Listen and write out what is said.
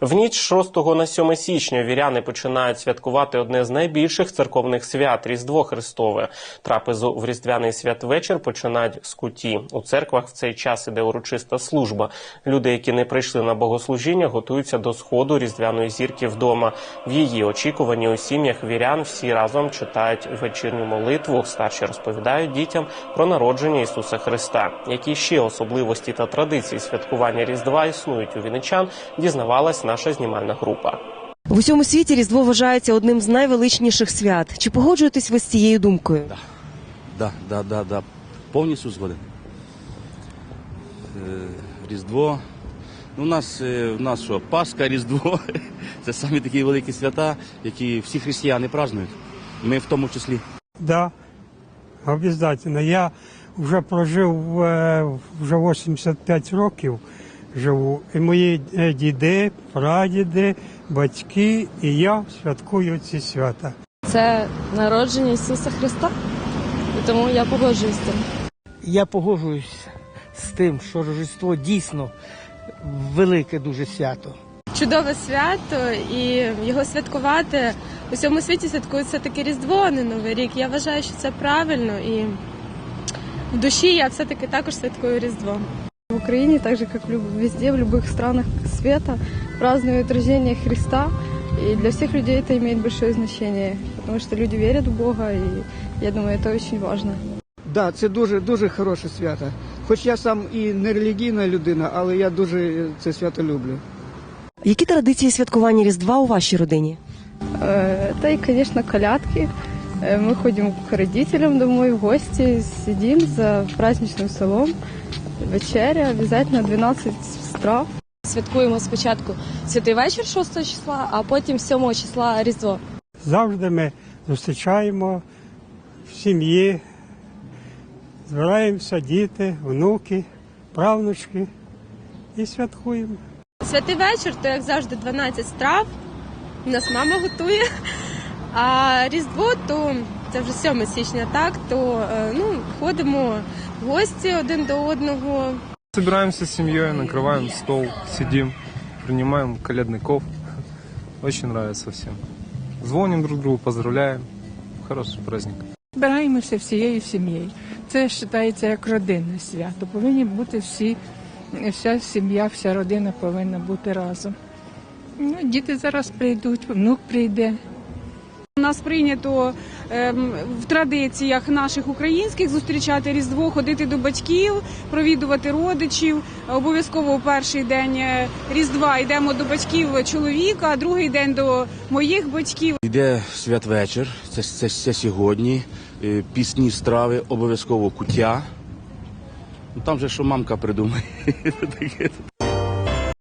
В ніч з 6 на 7 січня віряни починають святкувати одне з найбільших церковних свят Різдво Христове. Трапезу в різдвяний святвечір починають з куті. У церквах в цей час іде урочиста служба. Люди, які не прийшли на богослужіння, готуються до сходу різдвяної зірки вдома. В її очікуванні у сім'ях вірян всі разом читають вечірню молитву. Старші розповідають дітям про народження Ісуса Христа. Які ще особливості та традиції святкування Різдва існують у віничан, дізнавалась наша знімальна група. В усьому світі Різдво вважається одним з найвеличніших свят. Чи погоджуєтесь ви з цією думкою? Да, да, да, да. Повністю згоден. Е, Різдво. Ну, у нас, е, у нас що, Пасха, Різдво. Це самі такі великі свята, які всі християни празднують. Ми в тому числі. Да, обов'язково. Я вже прожив е, вже 85 років живу. І мої е, діди, прадіди, батьки і я святкую ці свята. Це народження Ісуса Христа, і тому я погоджуюсь з цим. Я погоджуюсь з тим, що Рождество дійсно велике дуже свято. Чудове свято, і його святкувати у всьому світі святкується таке Різдво, а не Новий рік. Я вважаю, що це правильно, і в душі я все-таки також святкую Різдво. В Украине, так же как в люб- везде, в любых странах света, празднуют рождение Христа. И для всех людей это имеет большое значение, потому что люди верят в Бога, и я думаю, это очень важно. Да, це дуже дуже хороше свято. Хоч я сам і не релігійна людина, але я дуже це свято люблю. Які традиції святкування Різдва у вашій родині? Э, Это и, конечно, колядки. Э, Мы ходим к родителям домой в гости, сидим за праздничным столом, вечеря, обязательно 12 страв. Святкуємо спочатку святий вечір 6 числа, а потім 7 числа Різдво. Завжди ми зустрічаємо в сім'ї, збираємося діти, внуки, правнучки і святкуємо. Святий вечір, то як завжди 12 страв. У нас мама готує. А Різдво, то це вже 7 січня, так, то е, ну, ходимо в гості один до одного. Собираемся с семьей, накрываем стол, сидим, принимаем колядников. Очень нравится всем. Звоним друг другу, поздравляем. Хороший праздник. Збираємося всією сім'єю. Це вважається як родинне свято. Повинні бути всі, вся сім'я, вся родина повинна бути разом. Ну, діти зараз прийдуть, внук прийде. У нас прийнято в традиціях наших українських зустрічати Різдво, ходити до батьків, провідувати родичів. Обов'язково у перший день е, Різдва йдемо до батьків чоловіка, а другий день до моїх батьків. Йде святвечір, це, це, це сьогодні. Е, Пісні страви, обов'язково куття. Ну, там же що мамка придумає.